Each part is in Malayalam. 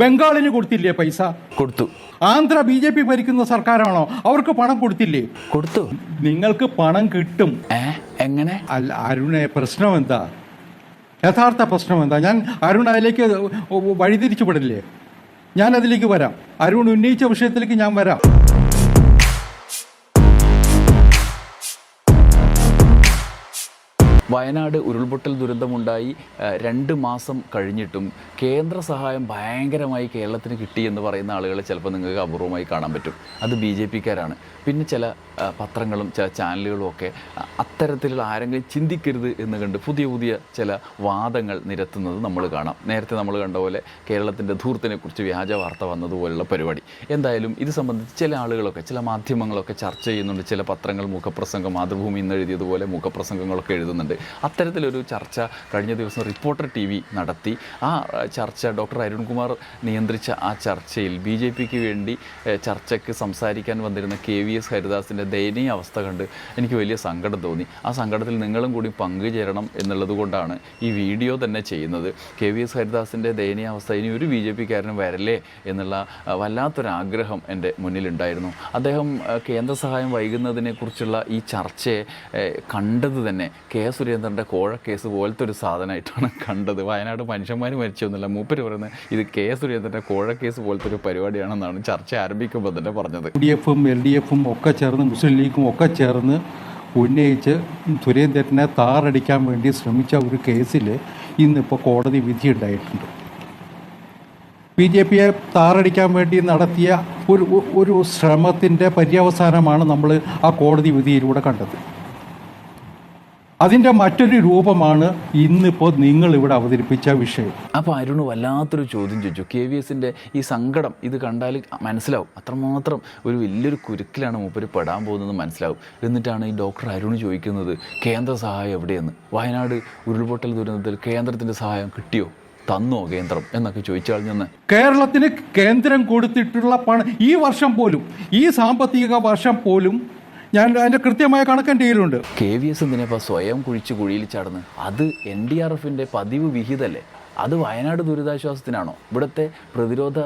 ബംഗാളിന് കൊടുത്തില്ലേ പൈസ? കൊടുത്തു. ആന്ധ്ര ബി ജെ പി ഭരിക്കുന്ന സർക്കാരാണോ? അവർക്ക് പണം കൊടുത്തില്ലേ? കൊടുത്തു. നിങ്ങൾക്ക് പണം കിട്ടും. എങ്ങനെ? അല്ല അരുണെ പ്രശ്നം എന്താ യഥാർത്ഥ പ്രശ്നം എന്താ ഞാൻ അരുൺ അതിലേക്ക് വഴിതിരിച്ചു വിടില്ലേ ഞാൻ അതിലേക്ക് വരാം. അരുൺ ഉന്നയിച്ച വിഷയത്തിലേക്ക് ഞാൻ വരാം. വയനാട് ഉരുൾപൊട്ടൽ ദുരന്തമുണ്ടായി രണ്ട് മാസം കഴിഞ്ഞിട്ടും കേന്ദ്ര സഹായം ഭയങ്കരമായി കേരളത്തിന് കിട്ടി എന്ന് പറയുന്ന ആളുകളെ ചിലപ്പോൾ നിങ്ങൾക്ക് അപൂർവമായി കാണാൻ പറ്റും. അത് ബി ജെ പിക്കാരാണ്. പിന്നെ ചില പത്രങ്ങളും ചില ചാനലുകളും ഒക്കെ അത്തരത്തിലുള്ള ആരെങ്കിലും ചിന്തിക്കരുത് എന്ന് കണ്ട് പുതിയ പുതിയ ചില വാദങ്ങൾ നിരത്തുന്നത് നമ്മൾ കാണാം. നേരത്തെ നമ്മൾ കണ്ട പോലെ കേരളത്തിന്റെ ധൂർത്തിനെക്കുറിച്ച് വ്യാജ വാർത്ത വന്നതുപോലുള്ള പരിപാടി. എന്തായാലും ഇത് സംബന്ധിച്ച് ചില ആളുകളൊക്കെ ചില മാധ്യമങ്ങളൊക്കെ ചർച്ച ചെയ്യുന്നുണ്ട്. ചില പത്രങ്ങൾ മുഖപ്രസംഗം മാതൃഭൂമി എന്ന് എഴുതിയതുപോലെ മുഖപ്രസംഗങ്ങളൊക്കെ എഴുതുന്നുണ്ട്. അത്തരത്തിലൊരു ചർച്ച കഴിഞ്ഞ ദിവസം റിപ്പോർട്ടർ ടി വി നടത്തി. ആ ചർച്ച ഡോക്ടർ അരുൺകുമാർ നിയന്ത്രിച്ച ആ ചർച്ചയിൽ ബി ജെ പിക്ക് വേണ്ടി ചർച്ചയ്ക്ക് സംസാരിക്കാൻ വന്നിരുന്ന കെ വി എസ് ഹരിദാസിന്റെ ദയനീയ അവസ്ഥ കണ്ട് എനിക്ക് വലിയ സങ്കടം തോന്നി. ആ സങ്കടത്തിൽ നിങ്ങളും കൂടി പങ്കുചേരണം എന്നുള്ളത് കൊണ്ടാണ് ഈ വീഡിയോ തന്നെ ചെയ്യുന്നത്. കെ വി എസ് ഹരിദാസിന്റെ ദയനീയ അവസ്ഥ ഇനി ഒരു ബി ജെ പിക്കാരനും വരല്ലേ എന്നുള്ള വല്ലാത്തൊരാഗ്രഹം എന്റെ മുന്നിലുണ്ടായിരുന്നു. അദ്ദേഹം കേന്ദ്ര സഹായം വൈകുന്നതിനെക്കുറിച്ചുള്ള ഈ ചർച്ചയെ കണ്ടത് തന്നെ കെ സുരേന്ദ്രന്റെ കോഴ കേസ് പോലത്തെ ഒരു സാധനമായിട്ടാണ് കണ്ടത്. വയനാട് മനുഷ്യന്മാർ മരിച്ചൊന്നുമില്ല. മൂപ്പര് പറയുന്നത് ഇത് കെ സുരേന്ദ്രന്റെ കോഴ കേസ് പോലത്തെ ഒരു പരിപാടിയാണെന്നാണ് ചർച്ച ആരംഭിക്കുമ്പോൾ തന്നെ പറഞ്ഞത്. ഡി എഫും എൽ ഡി എഫും ഒക്കെ ചേർന്ന് മുസ്ലിം ലീഗും ഒക്കെ ചേർന്ന് ഉന്നയിച്ച് സുരേന്ദ്രനെ താറടിക്കാൻ വേണ്ടി ശ്രമിച്ച ഒരു കേസിൽ ഇന്നിപ്പോൾ കോടതി വിധിയുണ്ടായിട്ടുണ്ട് ബി ജെ പിയെ താറടിക്കാൻ വേണ്ടി നടത്തിയ ഒരു ഒരു ശ്രമത്തിന്റെ പര്യവസാനമാണ് നമ്മൾ ആ കോടതി വിധിയിലൂടെ കണ്ടത്. അതിന്റെ മറ്റൊരു രൂപമാണ് ഇന്നിപ്പോൾ നിങ്ങൾ ഇവിടെ അവതരിപ്പിച്ച വിഷയം. അപ്പോൾ അരുണ് വല്ലാത്തൊരു ചോദ്യം ചോദിച്ചു. കെ വി എസിന്റെ ഈ സങ്കടം ഇത് കണ്ടാൽ മനസ്സിലാവും. അത്രമാത്രം ഒരു വലിയൊരു കുരുക്കിലാണ് മൂപ്പര് പെടാൻ പോകുന്നത് മനസ്സിലാവും. എന്നിട്ടാണ് ഈ ഡോക്ടർ അരുണ് ചോദിക്കുന്നത് കേന്ദ്ര സഹായം എവിടെയെന്ന്? വയനാട് ഉരുൾപൊട്ടൽ ദുരന്തത്തിൽ കേന്ദ്രത്തിന്റെ സഹായം കിട്ടിയോ? തന്നോ കേന്ദ്രം? എന്നൊക്കെ ചോദിച്ചാൽ നിന്ന് കേരളത്തിന് കേന്ദ്രം കൊടുത്തിട്ടുള്ള പണം ഈ വർഷം പോലും ഈ സാമ്പത്തിക വർഷം പോലും ഞാൻ അതിന്റെ കൃത്യമായ കണക്ക് എന്റെ കയ്യിലുണ്ട്. കെ വി എസ് എന്തിനാ സ്വയം കുഴിച്ച് കുഴിയിൽ ചാടുന്നത് അത് എൻ ഡി ആർ എഫിന്റെ പതിവ് വിഹിതല്ലേ? അത് വയനാട് ദുരിതാശ്വാസത്തിനാണോ? ഇവിടുത്തെ പ്രതിരോധ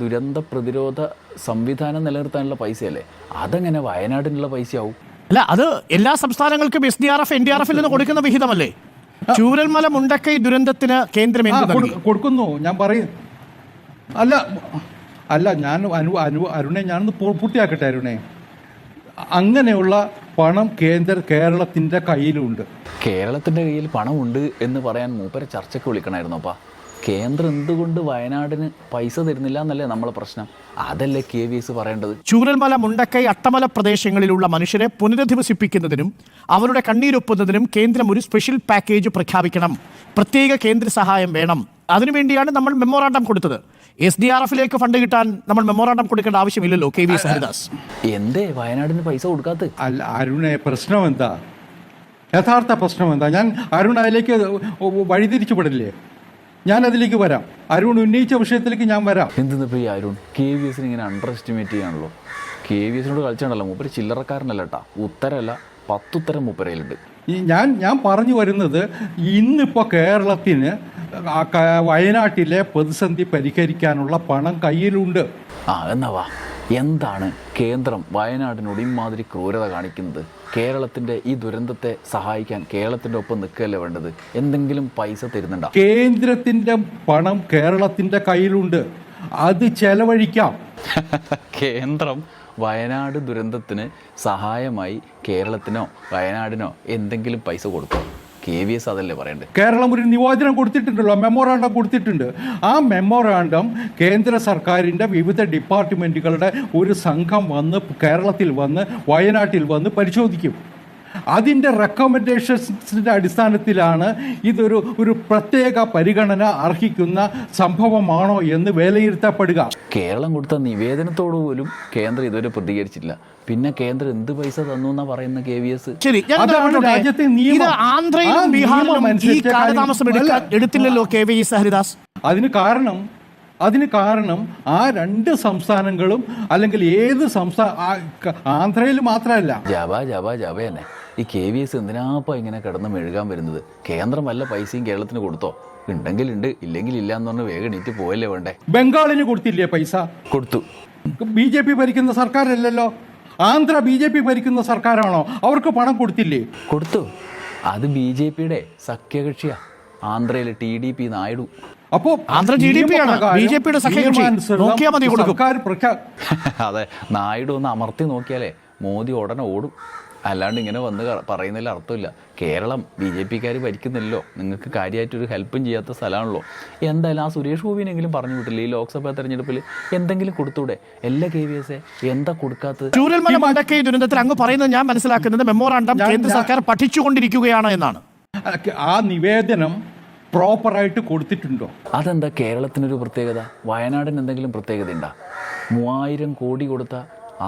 ദുരന്ത പ്രതിരോധ സംവിധാനം നിലനിർത്താനുള്ള പൈസയല്ലേ? അതെങ്ങനെ വയനാടിനുള്ള പൈസയാവും? അല്ല അത് എല്ലാ സംസ്ഥാനങ്ങൾക്കും S D R F N D R എഫിൽ നിന്ന് കൊടുക്കുന്ന വിഹിതമല്ലേ? ചൂരൽമല മുണ്ടക്കൈ ദുരന്തത്തിന് കേന്ദ്രം കൊടുക്കുന്നു. ഞാൻ പറയും. അല്ല അല്ല ഞാൻ അനു അനു അരുണെ ഞാനൊന്ന് പൂർത്തിയാക്കട്ടെ അരുണെ. അങ്ങനെയുള്ള പണം കേന്ദ്ര കേരളത്തിന്റെ കയ്യിലുണ്ട്. കേരളത്തിന്റെ കയ്യിൽ പണമുണ്ട് എന്ന് പറയാൻ മൂപ്പരെ ചർച്ചയ്ക്ക് വിളിക്കണമായിരുന്നു അപ്പാ. കേന്ദ്രം എന്തുകൊണ്ട് വയനാടിന് പൈസ തരുന്നില്ല എന്നല്ലേ നമ്മളെ പ്രശ്നം? അതല്ലേ കെ വി എസ് പറയേണ്ടത്. ചൂരൽമല മുണ്ടക്കൈ അട്ടമല പ്രദേശങ്ങളിലുള്ള മനുഷ്യരെ പുനരധിവസിപ്പിക്കുന്നതിനും അവരുടെ കണ്ണീരൊപ്പുന്നതിനും കേന്ദ്രം ഒരു സ്പെഷ്യൽ പാക്കേജ് പ്രഖ്യാപിക്കണം. പ്രത്യേക കേന്ദ്ര സഹായം വേണം. അതിനുവേണ്ടിയാണ് നമ്മൾ മെമ്മോറാണ്ടം കൊടുത്തത്. എസ് ഡി ആർ എഫിലേക്ക് ഫണ്ട് കിട്ടാൻ നമ്മൾ മെമ്മോറാണ്ടം കൊടുക്കേണ്ട ആവശ്യമില്ലല്ലോ കെ വി എസ് ഹരിദാസ്. എന്തേ വയനാടിന് പൈസ കൊടുക്കാത്ത അല്ല അരുണെ പ്രശ്നം എന്താ? യഥാർത്ഥ പ്രശ്നം എന്താ? ഞാൻ അരുൺ അതിലേക്ക് വഴിതിരിച്ചു വിടില്ലേ ഞാൻ അതിലേക്ക് വരാം. അരുൺ ഉന്നയിച്ച വിഷയത്തിലേക്ക് ഞാൻ വരാം. എന്തെന്നിപ്പോൾ ഈ അരുൺ? കെ വി എസിന് ഇങ്ങനെ അണ്ടർ എസ്റ്റിമേറ്റ് ചെയ്യാണല്ലോ കെ വി എസിനോട് കളിച്ചാണല്ലോ മൂപ്പര് ചില്ലറക്കാരനല്ല കേട്ടാ ഉത്തരല്ല പത്തുത്തരം മൂപ്പരയിലുണ്ട്. ഞാൻ ഞാൻ പറഞ്ഞു വരുന്നത് ഇന്നിപ്പോൾ കേരളത്തിന് വയനാട്ടിലെ പ്രതിസന്ധി പരിഹരിക്കാനുള്ള പണം കയ്യിലുണ്ട്. ആ എന്നാ വാ. എന്താണ് കേന്ദ്രം വയനാടിനോട് ഇമാതിരി ക്രൂരത കാണിക്കുന്നത്? കേരളത്തിന്റെ ഈ ദുരന്തത്തെ സഹായിക്കാൻ കേരളത്തിന്റെ ഒപ്പം നിൽക്കുകയല്ലേ വേണ്ടത്? എന്തെങ്കിലും പൈസ തരുന്നുണ്ടോ? കേന്ദ്രത്തിന്റെ പണം കേരളത്തിന്റെ കയ്യിലുണ്ട്. അത് ചെലവഴിക്കാം. കേന്ദ്രം വയനാട് ദുരന്തത്തിന് സഹായമായി കേരളത്തിനോ വയനാടിനോ എന്തെങ്കിലും പൈസ കൊടുക്കും. കെ വി എസ് അതല്ലേ പറയേണ്ടത്? കേരളം ഒരു നിവേദനം കൊടുത്തിട്ടുണ്ടല്ലോ മെമ്മോറാണ്ടം കൊടുത്തിട്ടുണ്ട്. ആ മെമ്മോറാണ്ടം കേന്ദ്ര സർക്കാരിന്റെ വിവിധ ഡിപ്പാർട്ട്മെന്റുകളുടെ ഒരു സംഘം വന്ന് കേരളത്തിൽ വന്ന് വയനാട്ടിൽ വന്ന് പരിശോധിക്കും. അതിന്റെ റെക്കമെൻഡേഷൻസിന്റെ അടിസ്ഥാനത്തിലാണ് ഇതൊരു ഒരു പ്രത്യേക പരിഗണന അർഹിക്കുന്ന സംഭവമാണോ എന്ന് വിലയിരുത്തപ്പെടുക. കേരളം കൊടുത്ത നിവേദനത്തോട് പോലും കേന്ദ്രം ഇതുവരെ പ്രതികരിച്ചില്ല. പിന്നെ കേന്ദ്രം എന്ത് പൈസ തന്നു എന്നാ പറയുന്ന കെ വി എസ് ശരി അതാണ് രാജ്യത്തെ നിയമം. ആന്ധ്രയിലും ബീഹാറിലും ഈ കാലതാമസം. എടുത്തില്ലല്ലോ കെ വി എസ് ഹരിദാസ്? അതിന് കാരണം അതിന് കാരണം ആ രണ്ട് സംസ്ഥാനങ്ങളും അല്ലെങ്കിൽ ഏത് സംസ്ഥാന ആന്ധ്രയിൽ മാത്രമല്ല. ജവാ ജവാ ജവ തന്നെ ഈ കെ വി എസ് എന്തിനാപ്പാ ഇങ്ങനെ കിടന്ന് മെഴുകാൻ വരുന്നത്? കേന്ദ്രം വല്ല പൈസയും കേരളത്തിന് കൊടുത്തോ? ഉണ്ടെങ്കിൽ ഉണ്ട് ഇല്ലെങ്കിൽ ഇല്ല എന്ന് പറഞ്ഞ് വേഗം എണീറ്റ് പോയല്ലേ വേണ്ടേ? ബംഗാളിന് കൊടുത്തില്ലേ പൈസ? കൊടുത്തു. ബി ജെ പി ഭരിക്കുന്ന സർക്കാരല്ലല്ലോ? ആന്ധ്ര ബി ജെ പി ഭരിക്കുന്ന സർക്കാരാണോ? അവർക്ക് പണം കൊടുത്തില്ലേ? കൊടുത്തു. അത് ബി ജെ പിയുടെ സഖ്യകക്ഷിയാ. ആന്ധ്രയിലെ ടി ഡി പി നായിഡു. അപ്പോ ആന്ധ്ര ആണ്. സഖ്യകക്ഷി. നോക്കിയാൽ മതി കൊടുക്കും. സർക്കാർ പ്രഖ്യാ അതെ നായിഡു ഒന്ന് അമർത്തി നോക്കിയാലേ മോദി ഉടനെ ഓടും. അല്ലാണ്ട് ഇങ്ങനെ വന്ന് പറയുന്നതിൽ അർത്ഥമില്ല. കേരളം ബി ജെ പിക്കാർ ഭരിക്കുന്നില്ലല്ലോ. നിങ്ങൾക്ക് കാര്യമായിട്ടൊരു ഹെൽപ്പും ചെയ്യാത്ത സ്ഥലമാണല്ലോ. എന്തായാലും ആ സുരേഷ് ഗോപിനെങ്കിലും പറഞ്ഞു വിട്ടില്ല ഈ ലോക്സഭാ തെരഞ്ഞെടുപ്പിൽ എന്തെങ്കിലും കൊടുത്തൂടെ? എല്ലാ കെ വി എസ് എന്താ കൊടുക്കാത്തത്? ചൂരൽമല ദുരന്തത്തിൽ അങ്ങ് പറയുന്നത് ഞാൻ മനസ്സിലാക്കുന്നത് മെമ്മോറാണ്ടം കേന്ദ്ര സർക്കാർ പഠിച്ചുകൊണ്ടിരിക്കുകയാണ് എന്നാണ്. ആ നിവേദനം പ്രോപ്പറായിട്ട് കൊടുത്തിട്ടുണ്ടോ? അതെന്താ കേരളത്തിനൊരു പ്രത്യേകത? വയനാടിന് എന്തെങ്കിലും പ്രത്യേകത ഉണ്ടാ മൂവായിരം കോടി കൊടുത്ത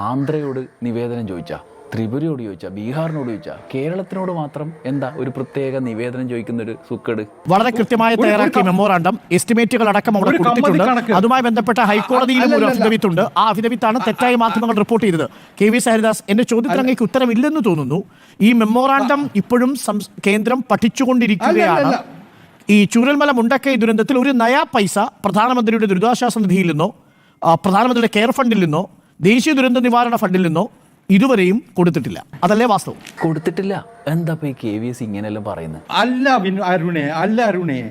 ആന്ധ്രയോട് നിവേദനം ചോദിച്ചാ? ത്രിപുരയോട് ചോദിച്ചാ ബീഹാറിനോട് ചോദിച്ചാ കേരളത്തിനോട് മാത്രം എന്താ ഒരു പ്രത്യേക നിവേദനം ചോദിക്കുന്ന ഒരു സുക്കട്? വളരെ കൃത്യമായി തയ്യാറാക്കിയ മെമ്മോറാണ്ടം എസ്റ്റിമേറ്റുകൾ അടക്കം അവിടെ കൊടുത്തിട്ടുണ്ട്. അതുമായി ബന്ധപ്പെട്ട ഹൈക്കോടതിയിലും ഒരു. അഫിഡവിറ്റ് ഉണ്ട് ആ അഫിഡവിറ്റാണ് തെറ്റായ മാധ്യമങ്ങൾ റിപ്പോർട്ട് ചെയ്തത്. കെ വി ഹരിദാസ് എന്റെ ചോദ്യത്തിന് അങ്ങേക്ക് ഉത്തരവില്ലെന്ന് തോന്നുന്നു. ഈ മെമ്മോറാണ്ടം ഇപ്പോഴും കേന്ദ്രം പഠിച്ചുകൊണ്ടിരിക്കുകയാണ്. ഈ ചൂരൽമല മുണ്ടക്കൈ ദുരന്തത്തിൽ ഒരു നയാ പൈസ പ്രധാനമന്ത്രിയുടെ ദുരിതാശ്വാസ നിധിയിൽ നിന്നോ പ്രധാനമന്ത്രിയുടെ കെയർ ഫണ്ടിൽ നിന്നോ ദേശീയ ദുരന്ത നിവാരണ ഫണ്ടിൽ നിന്നോ ഇതുവരെയും കൊടുത്തിട്ടില്ല. അതല്ലേ വാസ്തവം? കൊടുത്തിട്ടില്ല. എന്താ ഈ കെ വി എസ് ഇങ്ങനെയെല്ലാം പറയുന്നത്? അല്ല വിനു- അരുണേ അല്ല അരുണേ.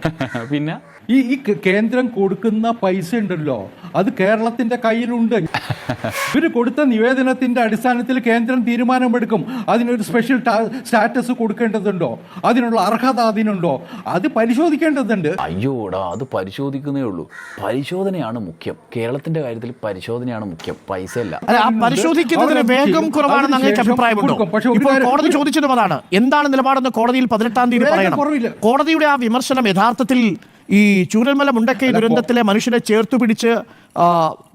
പിന്നെ? ഈ ഈ കേന്ദ്രം കൊടുക്കുന്ന പൈസ ഉണ്ടല്ലോ. അത് കേരളത്തിന്റെ കയ്യിലുണ്ട്. ഇവർ കൊടുത്ത നിവേദനത്തിന്റെ അടിസ്ഥാനത്തിൽ കേന്ദ്രം തീരുമാനമെടുക്കും. അതിനൊരു സ്പെഷ്യൽ സ്റ്റാറ്റസ് കൊടുക്കേണ്ടതുണ്ടോ? അതിനുള്ള അർഹത അതിനുണ്ടോ? അത് പരിശോധിക്കേണ്ടതുണ്ട്. അയ്യോടാ അത് പരിശോധിക്കുന്നേ ഉള്ളൂ. പരിശോധനയാണ് മുഖ്യം. കേരളത്തിന്റെ കാര്യത്തിൽ പരിശോധനയാണ് മുഖ്യം. പൈസ അല്ല പരിശോധിക്കുന്നതിന് വേഗം. കുറവാണെന്ന് അഭിപ്രായമുണ്ടോ? ഇപ്പോൾ കോടതി ചോദിച്ചതും അതാണ്. എന്താണ് നിലപാടെന്ന് കോടതിയിൽ പതിനെട്ടാം തീയതി പറയണം. കോടതിയുടെ ആ വിമർശനം യഥാർത്ഥത്തിൽ ഈ ചൂരൽമല മുണ്ടക്കൈ ദുരന്തത്തിലെ മനുഷ്യനെ ചേർത്തുപിടിച്ച്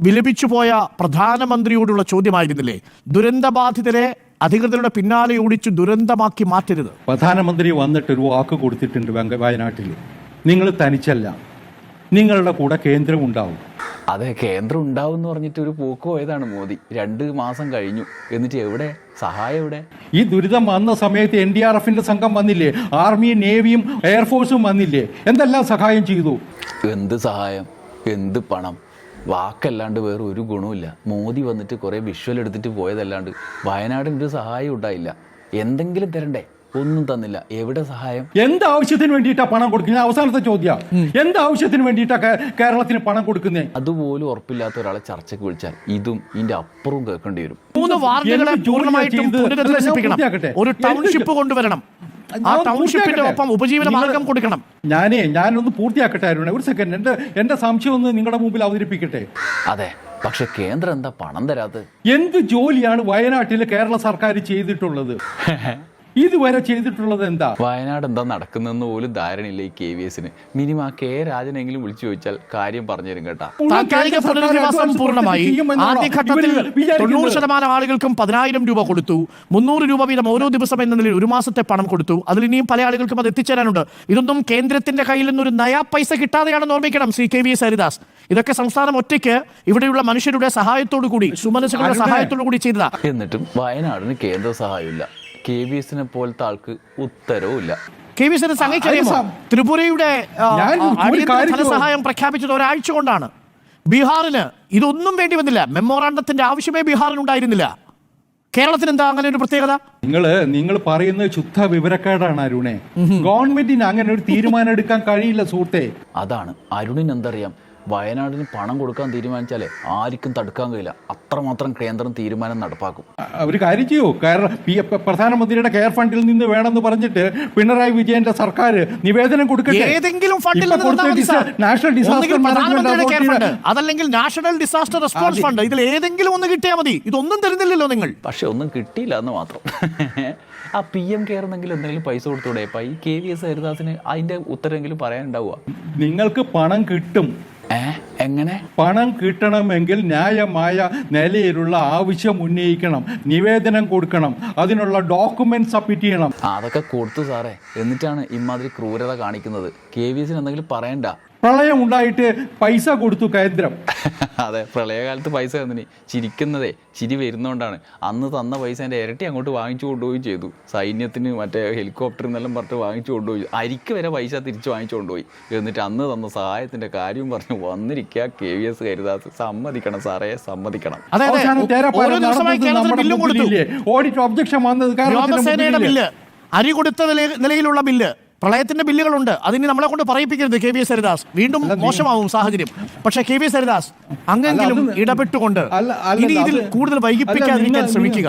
വിലപിച്ചു പോയ പ്രധാനമന്ത്രിയോടുള്ള ചോദ്യമായിരുന്നില്ലേ? ദുരന്തബാധിതരെ അധികൃതരുടെ പിന്നാലെ ഓടിച്ച് ദുരന്തമാക്കി മാറ്റരുത്. പ്രധാനമന്ത്രി വന്നിട്ട് ഒരു വാക്ക് കൊടുത്തിട്ടുണ്ട് വയനാട്ടിൽ നിങ്ങൾ തനിച്ചല്ല. നിങ്ങളുടെ കൂടെ കേന്ദ്രം ഉണ്ടാവും അതെ കേന്ദ്രം ഉണ്ടാവും എന്ന് പറഞ്ഞിട്ട് ഒരു പോക്ക് പോയതാണ് മോദി. രണ്ട് മാസം കഴിഞ്ഞു. എന്നിട്ട് എവിടെ? സഹായം എവിടെ? ഈ ദുരിതം വന്ന സമയത്ത് എൻ ഡി ആർ എഫിന്റെ സംഘം വന്നില്ലേ? ആർമിയും നേവിയും എയർഫോഴ്സും വന്നില്ലേ? എന്തെല്ലാം സഹായം ചെയ്തു? എന്ത് സഹായം? എന്ത് പണം? വാക്കല്ലാണ്ട് വേറെ ഒരു ഗുണവുമില്ല. മോദി വന്നിട്ട് കുറേ വിഷ്വൽ എടുത്തിട്ട് പോയതല്ലാണ്ട് വയനാടിന് ഒരു സഹായം ഉണ്ടായില്ല. എന്തെങ്കിലും തരണ്ടേ? ഒന്നും തന്നില്ല. എവിടെ സഹായം? എന്ത് ആവശ്യത്തിന് വേണ്ടിയിട്ടാ പണം കൊടുക്കുന്നത്? അവസാനത്തെ ചോദ്യം. എന്ത് ആവശ്യത്തിന് വേണ്ടിയിട്ടാ കേരളത്തിന് പണം കൊടുക്കുന്നത് അതുപോലും ഉറപ്പില്ലാത്ത ഒരാളെ ചർച്ചയ്ക്ക് വിളിച്ചാൽ ഇതും ഇതിന്റെ അപ്പുറവും കേൾക്കേണ്ടി വരും. മൂന്ന് വാർഡുകളെ പൂർണമായിട്ടും പുനരധിവസിപ്പിക്കണം. ഒരു ടൗൺഷിപ്പ് കൊണ്ടുവരണം. ആ ടൗൺഷിപ്പിന്റെ ഒപ്പം ഉപജീവന മാർഗം കൊടുക്കണം. ഞാനേ ഞാനൊന്ന് പൂർത്തിയാക്കട്ടെ അരുണേ. ഒരു സെക്കൻഡ് എന്റെ എന്റെ സംശയം ഒന്ന് നിങ്ങളുടെ മുമ്പിൽ അവതരിപ്പിക്കട്ടെ. അതെ. പക്ഷെ കേന്ദ്രം എന്താ പണം തരാത്തത്? എന്ത് ജോലിയാണ് വയനാട്ടിൽ കേരള സർക്കാർ ചെയ്തിട്ടുള്ളത്? ഇതുവരെ ചെയ്തിട്ടുള്ളത് എന്താ? വയനാട് എന്താ നടക്കുന്നതെന്ന് പോലും ധാരണയില്ല ഈ കെ വി എസിന് മിനിമം ആ കെ രാജനെങ്കിലും വിളിച്ചു ചോദിച്ചാൽ കാര്യം പറഞ്ഞു തരും കേട്ടാ. താൽക്കാലിക കേന്ദ്ര സർക്കാർ പുനരധിവാസം പൂർണമായി. ആദ്യഘട്ടത്തിൽ തൊണ്ണൂറ് ശതമാനം ആളുകൾക്കും പതിനായിരം രൂപ കൊടുത്തു. മുന്നൂറ് രൂപ വീതം ഓരോ ദിവസം എന്ന നിലയിൽ ഒരു മാസത്തെ പണം കൊടുത്തു. അതിൽ ഇനിയും പല ആളുകൾക്കും അത് എത്തിച്ചേരാനുണ്ട്. ഇതൊന്നും കേന്ദ്രത്തിന്റെ കയ്യിൽ നിന്നൊരു നയാ പൈസ കിട്ടാതെയാണെന്ന് ഓർമ്മിക്കണം Shri K V S Haridas. ഇതൊക്കെ സംസ്ഥാനം ഒറ്റയ്ക്ക് ഇവിടെയുള്ള മനുഷ്യരുടെ സഹായത്തോടു കൂടി സുമനസുകളുടെ. സഹായത്തോടു കൂടി ചെയ്തതാ. എന്നിട്ടും വയനാടിന് കേന്ദ്ര സഹായമില്ല. കെ വി എസിനെ പോലത്തെ ആൾക്ക് ഉത്തരവും ഇല്ല കെ വി എസിനെ അങ്ങേക്കറിയാമോ ത്രിപുരയുടെ ധനസഹായം പ്രഖ്യാപിച്ചത് ഒരാഴ്ച കൊണ്ടാണ്. ബീഹാറിന് ഇതൊന്നും വേണ്ടി വന്നില്ല. മെമ്മോറാണ്ടത്തിന്റെ ആവശ്യമേ ബീഹാറിനുണ്ടായിരുന്നില്ല കേരളത്തിന് എന്താ അങ്ങനെ ഒരു പ്രത്യേകത? നിങ്ങൾ നിങ്ങൾ പറയുന്നത് ശുദ്ധ വിവരക്കേടാണ് അരുണെ. ഗവൺമെന്റിന് അങ്ങനെ ഒരു തീരുമാനം എടുക്കാൻ കഴിയില്ല സുഹൃത്തെ. അതാണ്. അരുണിന് എന്തറിയാം? വയനാടിന് പണം കൊടുക്കാൻ തീരുമാനിച്ചാലേ ആർക്കും തടുക്കാൻ കഴിയില്ല. അത്രമാത്രം കേന്ദ്രം തീരുമാനം നടപ്പാക്കും. അവർ ഒരു കാര്യം ചെയ്യൂ. കേരള പ്രധാനമന്ത്രിയുടെ കെയർ ഫണ്ടിൽ നിന്ന് വേണമെന്ന് പറഞ്ഞിട്ട് പിണറായി വിജയന്റെ സർക്കാർ നിവേദനം കൊടുക്കട്ടെ? ഏതെങ്കിലും ഫണ്ടിൽ. നാഷണൽ ഡിസാസ്റ്റർ അതല്ലെങ്കിൽ നാഷണൽ ഡിസാസ്റ്റർ റെസ്പോൺസ് ഫണ്ട്. ഇതിൽ ഏതെങ്കിലും ഒന്ന് കിട്ടിയാൽ മതി. ഇതൊന്നും തരുന്നില്ലല്ലോ നിങ്ങൾ. പക്ഷെ ഒന്നും കിട്ടിയില്ല എന്ന് മാത്രം. ആ പി എം കെയർ എന്നെങ്കിലും എന്തെങ്കിലും പൈസ കൊടുത്തൂടെ? ഇപ്പം ഈ കെ വി എസ് ഹരിദാസിന് അതിന്റെ ഉത്തരമെങ്കിലും പറയാനുണ്ടാവുക. നിങ്ങൾക്ക് പണം കിട്ടും. എങ്ങനെ? പണം കിട്ടണമെങ്കിൽ ന്യായമായ നിലയിലുള്ള ആവശ്യം ഉന്നയിക്കണം നിവേദനം കൊടുക്കണം അതിനുള്ള ഡോക്യുമെന്റ് സബ്മിറ്റ് ചെയ്യണം. അതൊക്കെ കൊടുത്തു സാറേ. എന്നിട്ടാണ് ഇമാതിരി ക്രൂരത കാണിക്കുന്നത്. കെ വി എന്തെങ്കിലും പറയണ്ട. പ്രളയം ഉണ്ടായിട്ട് പൈസ കൊടുത്തു കേന്ദ്രം. അതെ പ്രളയകാലത്ത് പൈസ തന്നിന് ചിരിക്കുന്നതേ ചിരി വരുന്നോണ്ടാണ്. അന്ന് തന്ന പൈസ എന്റെ ഇരട്ടി അങ്ങോട്ട് വാങ്ങിച്ചു കൊണ്ടുപോയി ചെയ്തു. സൈന്യത്തിന് മറ്റേ ഹെലികോപ്റ്റർ എന്നെല്ലാം പറഞ്ഞിട്ട് വാങ്ങിച്ചു കൊണ്ടുപോയി അരിക്ക് വരെ പൈസ തിരിച്ചു വാങ്ങിച്ചു കൊണ്ടുപോയി. എന്നിട്ട് അന്ന് തന്ന സഹായത്തിന്റെ കാര്യം പറഞ്ഞു വന്നിരിക്കുക കെ വി എസ് കരുതാസ് സമ്മതിക്കണം സാറേ സമ്മതിക്കണം. ഓഡിറ്റ് ഒബ്ജക്ഷൻ വന്നത് കാരണം അരി കൊടുത്ത നിലയിലുള്ള ബില്ല്. പ്രളയത്തിന്റെ ബില്ലുകളുണ്ട്. അതിന് നമ്മളെ കൊണ്ട് പറയിപ്പിക്കരുത് കെ വി എസ് ഹരിദാസ്. വീണ്ടും മോശമാവും സാഹചര്യം. പക്ഷേ കെ വി എസ് ഹരിദാസ് അങ്ങെങ്കിലും ഇടപെട്ടുകൊണ്ട് ഇനി ഇതിൽ കൂടുതൽ വൈകിപ്പിക്കാതിരിക്കാൻ ശ്രമിക്കുക.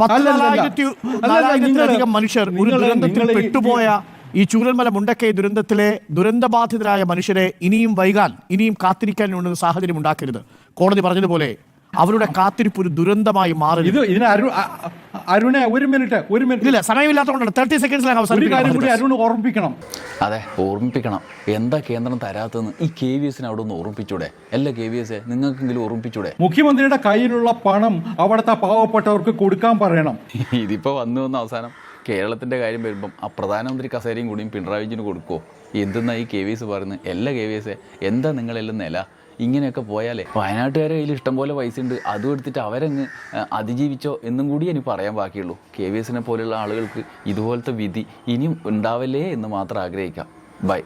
പത്ത് അല്ല, അല്ല, നാലായിരത്തി അല്ല, അല്ല, നാലായിരത്തിലധികം മനുഷ്യർ ഒരു ദുരന്തത്തിൽ പെട്ടുപോയ ഈ ചൂരൽമല മുണ്ടക്കൈ ദുരന്തത്തിലെ ദുരന്തബാധിതരായ മനുഷ്യരെ ഇനിയും വൈകാൻ ഇനിയും കാത്തിരിക്കാനുള്ള സാഹചര്യം ഉണ്ടാക്കരുത്. കോടതി പറഞ്ഞതുപോലെ അവരുടെ കാത്തിരിപ്പ് ഒരു ദുരന്തമായി മാറി. ഇത് ഇതിന് അരുണെ ഒരു മിനിറ്റ് ഒരു മിനിറ്റ്. ഇല്ല സമയമില്ലാത്തതുകൊണ്ടാണ്. തേർട്ടി സെക്കൻഡ്സിലാണ് അരുൺ ഓർമ്മിപ്പിക്കണം. അതെ ഓർമ്മിപ്പിക്കണം. എന്താ കേന്ദ്രം തരാത്തെന്ന് ഈ കെ വി എസിനെ അവിടെ ഒന്ന് ഓർമ്മിപ്പിച്ചൂടെ? അല്ല കെ വി എസ് നിങ്ങൾക്കെങ്കിലും ഓർമ്മിപ്പിച്ചൂടെ? മുഖ്യമന്ത്രിയുടെ കയ്യിലുള്ള പണം അവിടുത്തെ പാവപ്പെട്ടവർക്ക് കൊടുക്കാൻ പറയണം. ഇതിപ്പോ വന്നു വന്ന അവസാനം കേരളത്തിന്റെ കാര്യം വരുമ്പം ആ പ്രധാനമന്ത്രി കസേരയും കൂടിയും പിണറായി വിജയന് കൊടുക്കുമോ എന്തെന്നാ ഈ കെ വി എസ് പറയുന്നത്? എല്ലാ കെ വി എസ് എന്താ നിങ്ങളെല്ലാം നില? ഇങ്ങനെയൊക്കെ പോയാലേ. വയനാട്ടുകാരെ കയ്യിൽ ഇഷ്ടംപോലെ പൈസ ഉണ്ട്. അതും എടുത്തിട്ട് അവരങ്ങ് അതിജീവിച്ചോ എന്നും കൂടി എനിക്ക് പറയാൻ ബാക്കിയുള്ളൂ. കെ വി എസിനെ പോലെയുള്ള ആളുകൾക്ക് ഇതുപോലത്തെ വിധി ഇനിയും ഉണ്ടാവല്ലേ എന്ന് മാത്രം ആഗ്രഹിക്കാം. ബൈ.